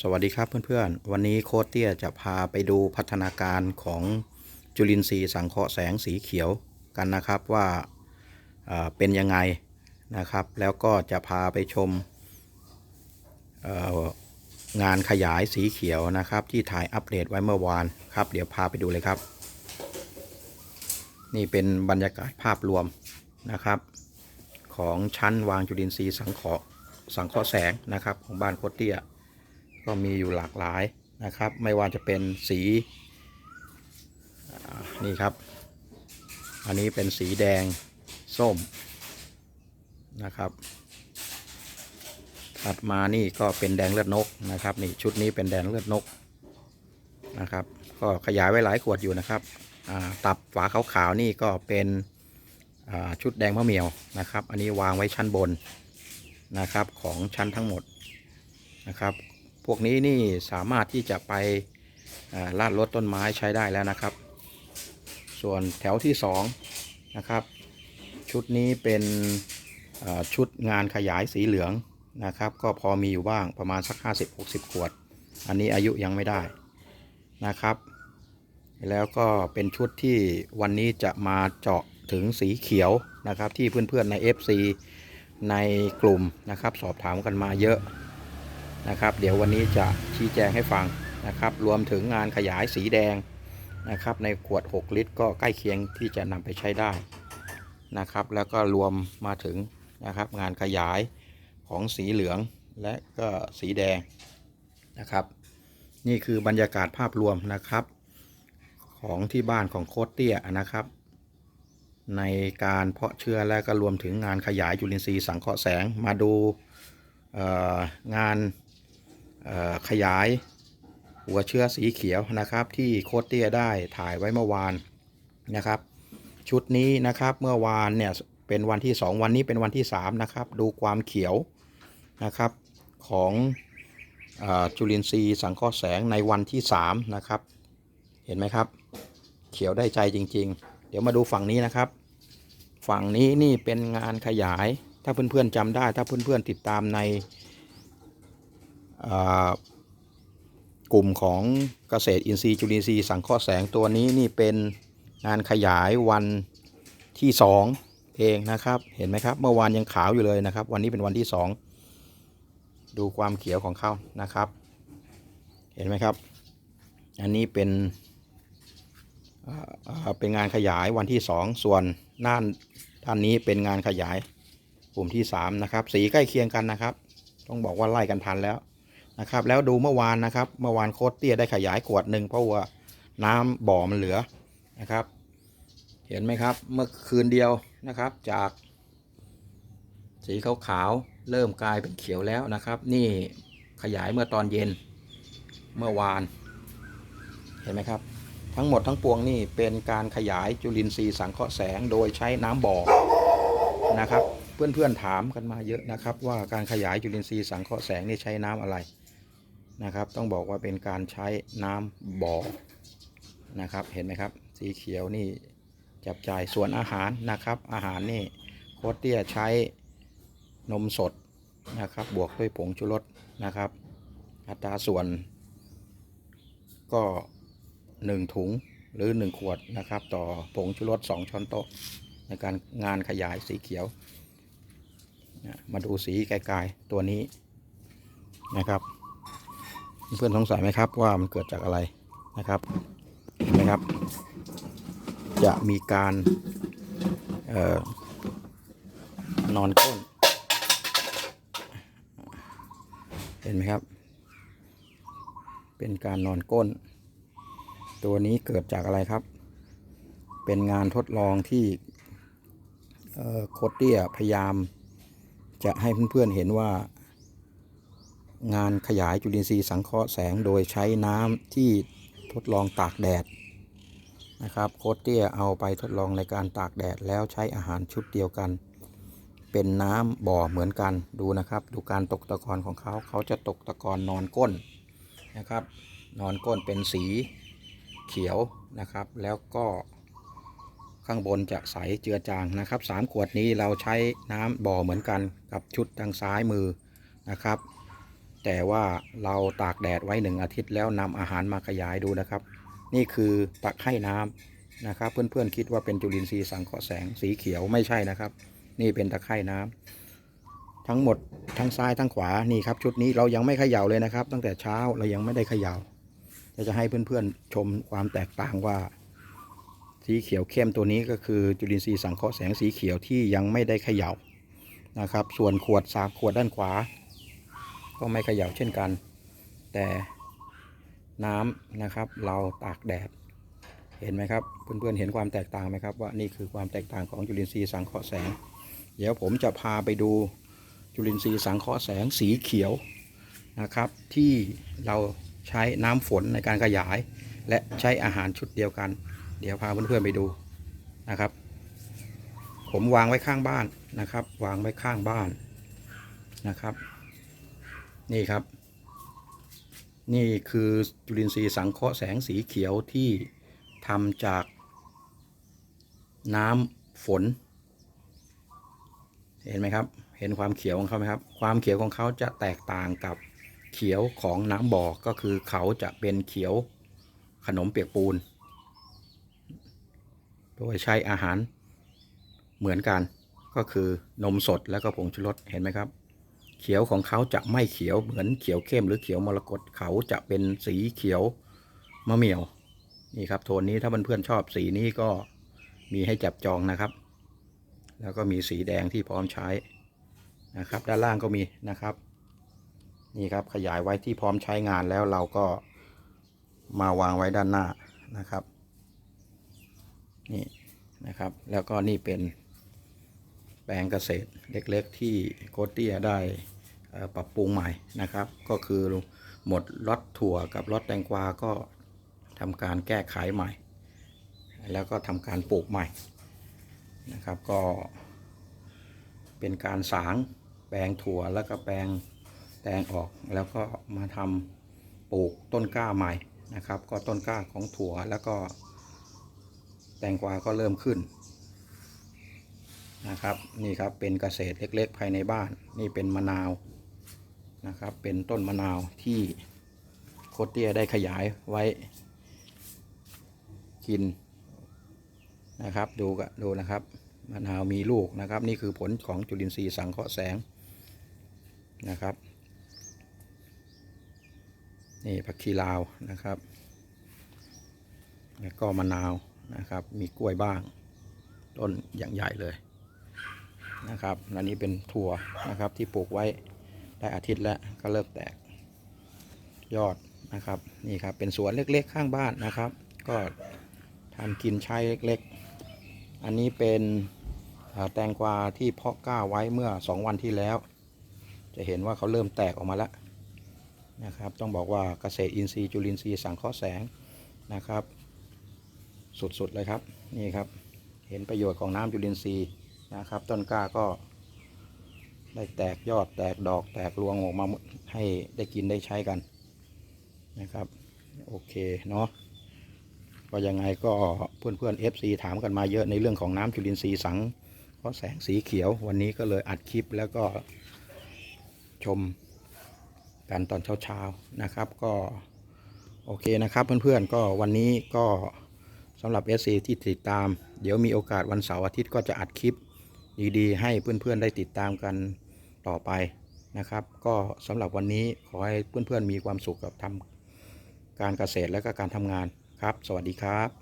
สวัสดีครับเพื่อนๆ วันนี้โค้ดเตี้ยจะพาไปดูพัฒนาการของจุลินทรีย์สังเคราะห์แสงสีเขียวกันนะครับว่าเอ่อเป็นยังไงนะครับ แล้วก็จะพาไปชมงานขยายสีเขียวนะครับ ที่ถ่ายอัปเดตไว้เมื่อวานครับ เดี๋ยวพาไปดูเลยครับ นี่เป็นบรรยากาศภาพรวมนะครับ ของชั้นวางจุลินทรีย์สังเคราะห์สังเคราะห์แสงนะครับของบ้านโคตเตี้ย ก็มีอยู่หลากหลายนะครับ ไม่ว่าจะเป็นสีนี่ครับ อันนี้เป็นสีแดงส้มนะครับ ถัดมานี่ก็เป็นแดงเลือดนกนะครับนี่ชุดนี้เป็นแดงเลือดนกนะครับ ก็ขยายไว้หลายขวดอยู่นะครับตับฝาขาวๆนี่ก็เป็นชุดแดงมะเหมียวนะครับ อันนี้วางไว้ชั้นบนนะครับของชั้นทั้งหมดนะครับ พวกนี้นี่สามารถที่จะไปลาดรถต้นไม้ใช้ได้แล้วนะครับ ส่วนแถวที่2นะครับชุดนี้เป็นชุดงานขยายสีเหลืองนะครับ ก็พอมีอยู่บ้างประมาณสัก 50-60 ขวด อันนี้อายุยังไม่ได้นะครับ แล้วก็เป็นชุดที่วันนี้จะมาเจาะถึงสีเขียวนะครับที่เพื่อนๆใน FC ในกลุ่มนะครับ สอบถามกันมาเยอะ นะครับ เดี๋ยววันนี้จะชี้แจงให้ฟังนะครับ รวมถึงงานขยายสีแดงนะครับ ในขวด 6 ลิตร ก็ใกล้เคียงที่จะนำไปใช้ได้นะครับ แล้วก็รวมมาถึงนะครับ งานขยายของสีเหลืองและก็สีแดงนะครับ นี่คือบรรยากาศภาพรวมนะครับ ของที่บ้านของโคตเตี้ยนะครับ ในการเพาะเชื้อและก็รวมถึงงานขยายจุลินทรีย์สังเคราะห์แสงมาดูงาน ขยายหัวเชื้อสีเขียวนะครับ ที่โคตเตี้ยได้ถ่ายไว้เมื่อวานนะครับ ชุดนี้นะครับเมื่อวานเนี่ยเป็นวันที่ 2 วันนี้เป็นวันที่ 3 นะครับ ดูความเขียวนะครับของอจุลินทรีย์สังเคราะห์แสงในวันที่ 3 นะครับ เห็นไหมครับ เขียวได้ใจจริง ๆ เดี๋ยวมาดูฝั่งนี้นะครับ ฝั่งนี้นี่เป็นงานขยายถ้าเพื่อนๆจำได้ถ้าเพื่อนๆติดตามใน กลุ่มของเกษตรอินทรีย์จุลินทรีย์สังเคราะห์แสงตัวนี้นี่เป็นงานขยายวันที่สองเองนะครับ เห็นไหมครับ เมื่อวานยังขาวอยู่เลยนะครับ วันนี้เป็นวันที่สองดูความเขียวของเขานะครับ เห็นไหมครับ อันนี้เป็นเป็นงานขยายวันที่สองส่วนด้านด้านนี้เป็นงานขยายกลุ่มที่สามนะครับ สีใกล้เคียงกันนะครับ ต้องบอกว่าไล่กันทันแล้ว นะครับ แล้วดูเมื่อวานนะครับ เมื่อวานโค้ดเตี้ยได้ขยายขวดหนึ่งเพราะว่าน้ำบ่อมันเหลือนะครับ เห็นไหมครับ เมื่อคืนเดียวนะครับ จาก สีขาวๆเริ่มกลายเป็นเขียวแล้วนะครับ นี่ขยายเมื่อตอนเย็นเมื่อวาน เห็นไหมครับ ทั้งหมดทั้งปวงนี่เป็นการขยายจุลินทรีย์สังเคราะห์แสงโดยใช้น้ำบ่อนะครับ เพื่อนๆถามกันมาเยอะนะครับ ว่าการขยายจุลินทรีย์สังเคราะห์แสงนี่ใช้น้ำอะไร นะครับ ต้องบอกว่าเป็นการใช้น้ำบ่อนะครับ เห็นไหมครับ สีเขียวนี่จับจ่ายส่วนอาหารนะครับ อาหารนี่โคตเตี้ยใช้นมสดนะครับ บวกด้วยผงชูรสนะครับ อัตราส่วนก็หนึ่งถุงหรือหนึ่งขวดนะครับ ต่อผงชูรสสองช้อนโต๊ะ ในการงานขยายสีเขียว มาดูสีไกลๆตัวนี้นะครับ เพื่อนสงสัยไหมครับว่ามันเกิดจากอะไรนะครับเห็นไหมครับ จะมีการออนอนก้น เห็นไหมครับ เป็นการนอนก้น ตัวนี้เกิดจากอะไรครับ เป็นงานทดลองที่โคตเตียพยายามจะให้เพื่อนๆเห็นว่า งานขยายจุลินทรีย์สังเคราะห์แสงโดยใช้น้ำที่ทดลองตากแดดนะครับโคตเตียเอาไปทดลองในการตากแดดแล้วใช้อาหารชุดเดียวกัน เป็นน้ำบ่อเหมือนกันดูนะครับ ดูการตกตะกอนของเขาเขาจะตกตะกอนนอนก้นนะครับ นอนก้นเป็นสีเขียวนะครับ แล้วก็ข้างบนจะใสเจือจางนะครับสามขวดนี้เราใช้น้ำบ่อเหมือนกันกับชุดทางซ้ายมือนะครับ แต่ว่าเราตากแดดไว้หนึ่งอาทิตย์แล้วนำอาหารมาขยายดูนะครับ นี่คือตะไคร่น้ำนะครับ เพื่อนๆคิดว่าเป็นจุลินทรีย์สังเคราะห์แสงสีเขียวไม่ใช่นะครับ นี่เป็นตะไคร่น้ำทั้งหมดทั้งซ้ายทั้งขวานี่ครับ ชุดนี้เรายังไม่ขย่าเลยนะครับ ตั้งแต่เช้าเรายังไม่ได้ขย่าจะจะให้เพื่อนๆชมความแตกต่างว่า สีเขียวเข้มตัวนี้ก็คือจุลินทรีย์สังเคราะห์แสงสีเขียวที่ยังไม่ได้ขย่านะครับ ส่วนขวดสามขวดด้านขวา ก็ไม่เขย่าเช่นกัน แต่น้ำนะครับ เราตากแดด เห็นไหมครับ เพื่อนๆเห็นความแตกต่างไหมครับว่านี่คือความแตกต่างของจุลินทรีย์สังเคราะห์แสง เดี๋ยวผมจะพาไปดูจุลินทรีย์สังเคราะห์แสงสีเขียวนะครับ ที่เราใช้น้ำฝนในการขยาย และใช้อาหารชุดเดียวกัน เดี๋ยวพาเพื่อนๆไปดูนะครับ ผมวางไว้ข้างบ้านนะครับ วางไว้ข้างบ้านนะครับ นี่ครับ นี่คือจุลินทรีย์สังเคราะห์แสงสีเขียวที่ทำจากน้ำฝน เห็นไหมครับ เห็นความเขียวของเขาไหมครับ ความเขียวของเขาจะแตกต่างกับเขียวของน้ำบ่อก็คือเขาจะเป็นเขียวขนมเปียกปูน โดยใช้อาหารเหมือนกันก็คือนมสดแล้วก็ผงชูรสเห็นไหมครับ เขียวของเขาจะไม่เขียวเหมือนเขียวเข้มหรือเขียวมรกตเขาจะเป็นสีเขียวมะเหมี่ยว นี่ครับโทนนี้ถ้าเพื่อนๆชอบสีนี้ก็มีให้จับจองนะครับ แล้วก็มีสีแดงที่พร้อมใช้นะครับ ด้านล่างก็มีนะครับ นี่ครับขยายไว้ที่พร้อมใช้งานแล้วเราก็มาวางไว้ด้านหน้านะครับ นี่นะครับ แล้วก็นี่เป็นแปลงเกษตรเล็กๆที่โกเตียได้ ปรับปรุงใหม่นะครับ ก็คือหมดรถถั่วกับรถแตงกวาก็ทำการแก้ไขใหม่ แล้วก็ทำการปลูกใหม่นะครับ ก็เป็นการสางแปลงถั่วแล้วก็แปลงแตงออกแล้วก็มาทำปลูกต้นกล้าใหม่นะครับ ก็ต้นกล้าของถั่วแล้วก็แตงกวาก็เริ่มขึ้นนะครับ นี่ครับเป็นเกษตรเล็กๆ ภายในบ้านนี่เป็นมะนาว นะครับ เป็นต้นมะนาวที่โคตเตียได้ขยายไว้ กินนะครับ ดูกะดูนะครับมะนาวมีลูกนะครับ นี่คือผลของจุลินทรีย์สังเคราะห์แสงนะครับนี่ผักชีลาวนะครับ แล้วก็มะนาวนะครับ มีกล้วยบ้าง ต้นอย่างใหญ่เลยนะครับและนี้เป็นถั่วนะครับที่ปลูกไว้ ได้อาทิตย์แล้วก็เริ่มแตกยอดนะครับนี่ครับเป็นสวนเล็กๆ ข้างบ้านนะครับ ก็ทำกินใช้เล็กๆ อันนี้เป็นแตงกวาที่เพาะก้าไว้เมื่อ 2 วันที่แล้ว จะเห็นว่าเขาเริ่มแตกออกมาแล้วนะครับ ต้องบอกว่าเกษตรอินทรีย์จุลินทรีย์สังเคราะห์แสงนะครับ สุดๆเลยครับนี่ครับ เห็นประโยชน์ของน้ำจุลินทรีย์นะครับ ต้นกล้าก็ ได้แตกยอดแตกดอกแตกรวงออกมาให้ได้กินได้ใช้กันนะครับ โอเคเนาะก็ยังไงก็เพื่อนเพื่อน FC ถามกันมาเยอะในเรื่องของน้ำจุลินทรีย์สังเพราะแสงสีเขียววันนี้ก็เลยอัดคลิปแล้วก็ชมกันตอนเช้าๆนะครับ ก็โอเคนะครับเพื่อนๆก็วันนี้ก็สำหรับ SC ที่ติดตาม เดี๋ยวมีโอกาสวันเสาร์อาทิตย์ก็จะอัดคลิปดีๆ ให้เพื่อนๆได้ติดตามกัน ต่อไปนะครับ ก็สำหรับวันนี้ขอให้เพื่อนๆมีความสุขกับทำการเกษตรและก็การทำงานครับ สวัสดีครับ